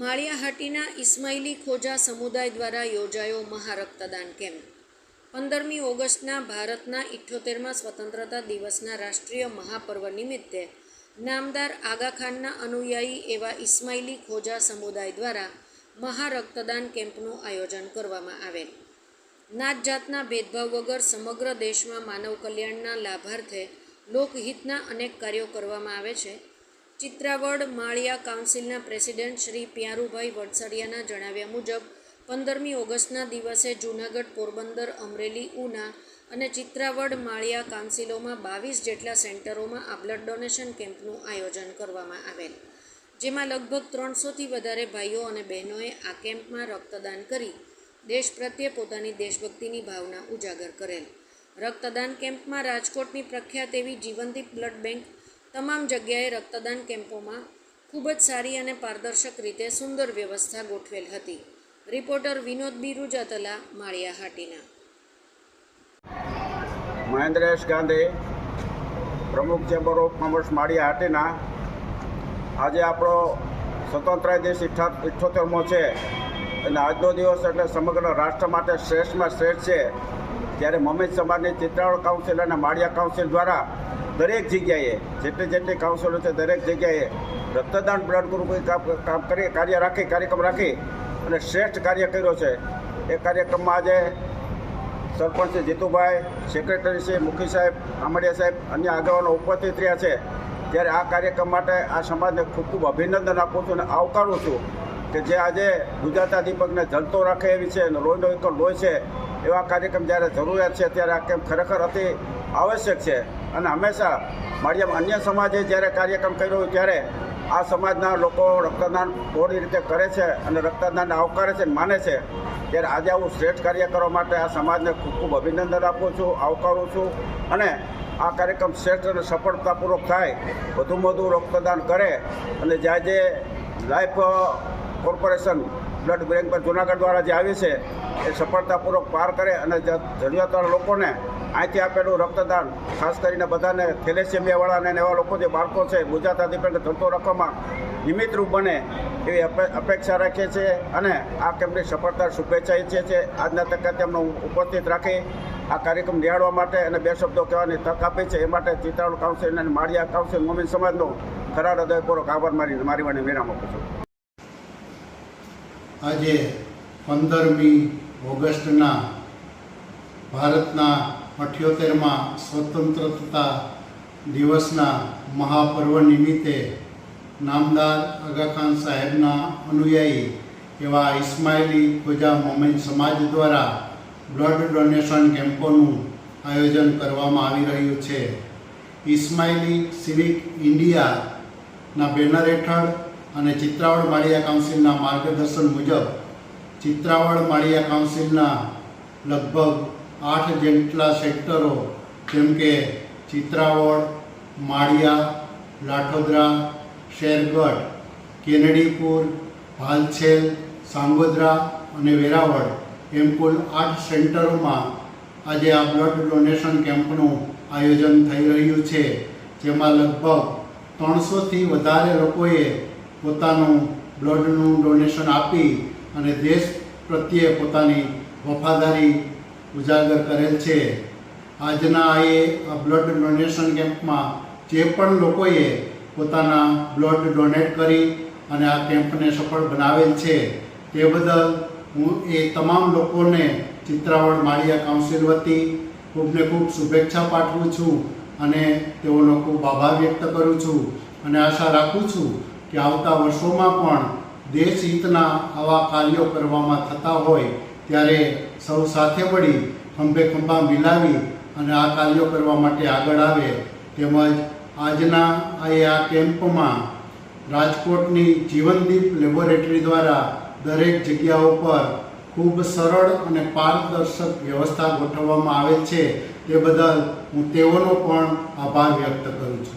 માળિયાહાટીના ઇસ્માઇલી ખોજા સમુદાય દ્વારા યોજાયો મહારક્તદાન કેમ્પ. પંદરમી ઓગસ્ટના ભારતના ઇઠ્ઠોતેરમાં સ્વતંત્રતા દિવસના રાષ્ટ્રીય મહાપર્વ નિમિત્તે નામદાર આગાખાનના અનુયાયી એવા ઇસ્માઇલી ખોજા સમુદાય દ્વારા મહારક્તદાન કેમ્પનું આયોજન કરવામાં આવેલ. નાત જાતના ભેદભાવ વગર સમગ્ર દેશમાં માનવ કલ્યાણના લાભાર્થે લોકહિતના અનેક કાર્યો કરવામાં આવે છે. ચિત્રાવડ માળિયા કાઉન્સિલના પ્રેસિડેન્ટ શ્રી પ્યારુભાઈ વડસડિયાના જણાવ્યા મુજબ, પંદરમી ઓગસ્ટના દિવસે જૂનાગઢ પોરબંદર, અમરેલી, ઉના અને ચિત્રાવડ માળિયા કાઉન્સિલોમાં બાવીસ જેટલા સેન્ટરોમાં આ બ્લડ ડોનેશન કેમ્પનું આયોજન કરવામાં આવેલ, જેમાં લગભગ ત્રણસોથી વધારે ભાઈઓ અને બહેનોએ આ કેમ્પમાં રક્તદાન કરી, દેશ પ્રત્યે પોતાની દેશભક્તિની ભાવના ઉજાગર કરેલ. રક્તદાન કેમ્પમાં રાજકોટની પ્રખ્યાત એવી જીવંતી બ્લડ બેંક તમામ જગ્યાએ રક્તદાન કેમ્પોમાં ખૂબ જ સારી અને પારદર્શક રીતે સુંદર વ્યવસ્થા ગોઠવેલ હતી. રિપોર્ટર વિનોદ બિરુજા તલા માળિયા હાટીના. મહેન્દ્રેશ ગાંધી, પ્રમુખ chamber of commerce, Maliya Hatina. આજે આપણો સ્વતંત્ર દિવસ ઇઠ્ઠા ઇઠ્ઠોતેરમો છે અને આજનો દિવસ એટલે સમગ્ર રાષ્ટ્ર માટે શ્રેષ્ઠમાં શ્રેષ્ઠ છે. ત્યારે મમ્મી સમાજની ચિત્રાવળ કાઉન્સિલ અને માળિયા કાઉન્સિલ દ્વારા દરેક જગ્યાએ, જેટલી જેટલી કાઉન્સિલો છે દરેક જગ્યાએ રક્તદાન બ્લડ ગ્રુપ કામ કરી કાર્ય રાખી, કાર્યક્રમ રાખી અને શ્રેષ્ઠ કાર્ય કર્યો છે. એ કાર્યક્રમમાં આજે સરપંચ જીતુભાઈ સેક્રેટરી શ્રી મુખી સાહેબ આમડિયા સાહેબ, અન્ય આગેવાનો ઉપસ્થિત રહ્યા છે. ત્યારે આ કાર્યક્રમ માટે આ સમાજને ખૂબ ખૂબ અભિનંદન આપું છું અને આવકારું છું કે જે આજે ગુજરાતા દીપકને જલતો રાખે એવી છે અને લોહીનો એક લોહી છે, એવા કાર્યક્રમ જ્યારે જરૂરિયાત છે ત્યારે આ કેમ ખરેખર અતિ આવશ્યક છે. અને હંમેશા માળિયામાં અન્ય સમાજે જ્યારે કાર્યક્રમ કર્યો ત્યારે આ સમાજના લોકો રક્તદાન પૂરી રીતે કરે છે અને રક્તદાનને આવકારે છે માને છે. ત્યારે આજે હું શ્રેષ્ઠ કાર્ય કરવા માટે આ સમાજને ખૂબ ખૂબ અભિનંદન આપું છું, આવકારું છું અને આ કાર્યક્રમ શ્રેષ્ઠ અને સફળતાપૂર્વક થાય વધુમાં વધુ રક્તદાન કરે અને જ્યાં જે લાઈફ કોર્પોરેશન બ્લડ બેંક પર જુનાગઢ દ્વારા જે આવી છે, એ સફળતાપૂર્વક પાર કરે અને જરૂરિયાતવાળા લોકોને અહીંથી આપેલું રક્તદાન, ખાસ કરીને બધાને થેલેસેમિયાવાળાને એવા લોકો જે બાળકો છે, ગુજરાત આદિપેન્ડ ધંધો રાખવામાં નિમિત્તરૂપ બને એવી અપેક્ષા રાખીએ છીએ અને આ કેમ્પની સફળતા શુભેચ્છા ઈચ્છીએ છીએ. આજના તકે તેમનો ઉપસ્થિત રાખી આ કાર્યક્રમ નિહાળવા માટે અને બે શબ્દો કહેવાની તક આપી છે. એ માટે ચિત્રાળુ કાઉન્સિલ અને માળિયા કાઉન્સિલ મોમિન સમાજનો ખરા હૃદયપૂર્વક આભાર મારી મારી વાણી વિરામ આપું છું. આજે પંદરમી ઓગસ્ટના ભારતના અઠ્યોતેરમાં સ્વતંત્રતા દિવસના મહાપર્વ નિમિત્તે નામદાર આગાખાન સાહેબના અનુયાયી એવા ઇસ્માઇલી ખોજા મોમેન સમાજ દ્વારા બ્લડ ડોનેશન કેમ્પોનું આયોજન કરવામાં આવી રહ્યું છે. ઇસ્માઇલી સિવિક ઇન્ડિયાના બેનર હેઠળ અને ચિત્રાવડ માળિયા કાઉન્સિલના માર્ગદર્શન મુજબ ચિત્રાવડ માળિયા કાઉન્સિલના લગભગ આઠ જેટલા સેક્ટરો, જેમ કે ચિત્રાવડ માળિયા, લાઠોદરા, શેરગઢ, કેનડીપુર ભાલછેલ સાંગોદરા અને વેરાવળ, એમ કુલ આઠ સેન્ટરોમાં આજે આ બ્લડ ડોનેશન કેમ્પનું આયોજન થઈ રહ્યું છે, જેમાં લગભગ ત્રણસોથી વધારે લોકોએ પોતાનું બ્લડનું ડોનેશન આપી અને દેશ પ્રત્યે પોતાની વફાદારી ઉજાગર કરેલ છે. આજના એ બ્લડ ડોનેશન કેમ્પમાં જે પણ લોકોએ પોતાના બ્લડ ડોનેટ કરી અને આ કેમ્પને સફળ બનાવેલ છે, તે બદલ હું એ તમામ લોકોને ચિત્રાવડ માળિયા કાઉન્સિલ વતી ખૂબને ખૂબ શુભેચ્છા પાઠવું છું અને તેઓનો ખૂબ આભાર વ્યક્ત કરું છું અને આશા રાખું છું કે આવતા વર્ષોમાં પણ દેશ હિતના આવા કાર્યો કરવામાં થતા હોય ત્યારે સૌ સાથે મળી ખંભે ખંભા મિલાવી અને આ કાર્યો કરવા માટે આગળ આવે તેમજ આજના આ કેમ્પમાં રાજકોટની જીવનદીપ લેબોરેટરી દ્વારા દરેક જગ્યાઓ પર ખૂબ સરળ અને પારદર્શક વ્યવસ્થા ગોઠવવામાં આવે છે. તે બદલ હું તેઓનો પણ આભાર વ્યક્ત કરું છું.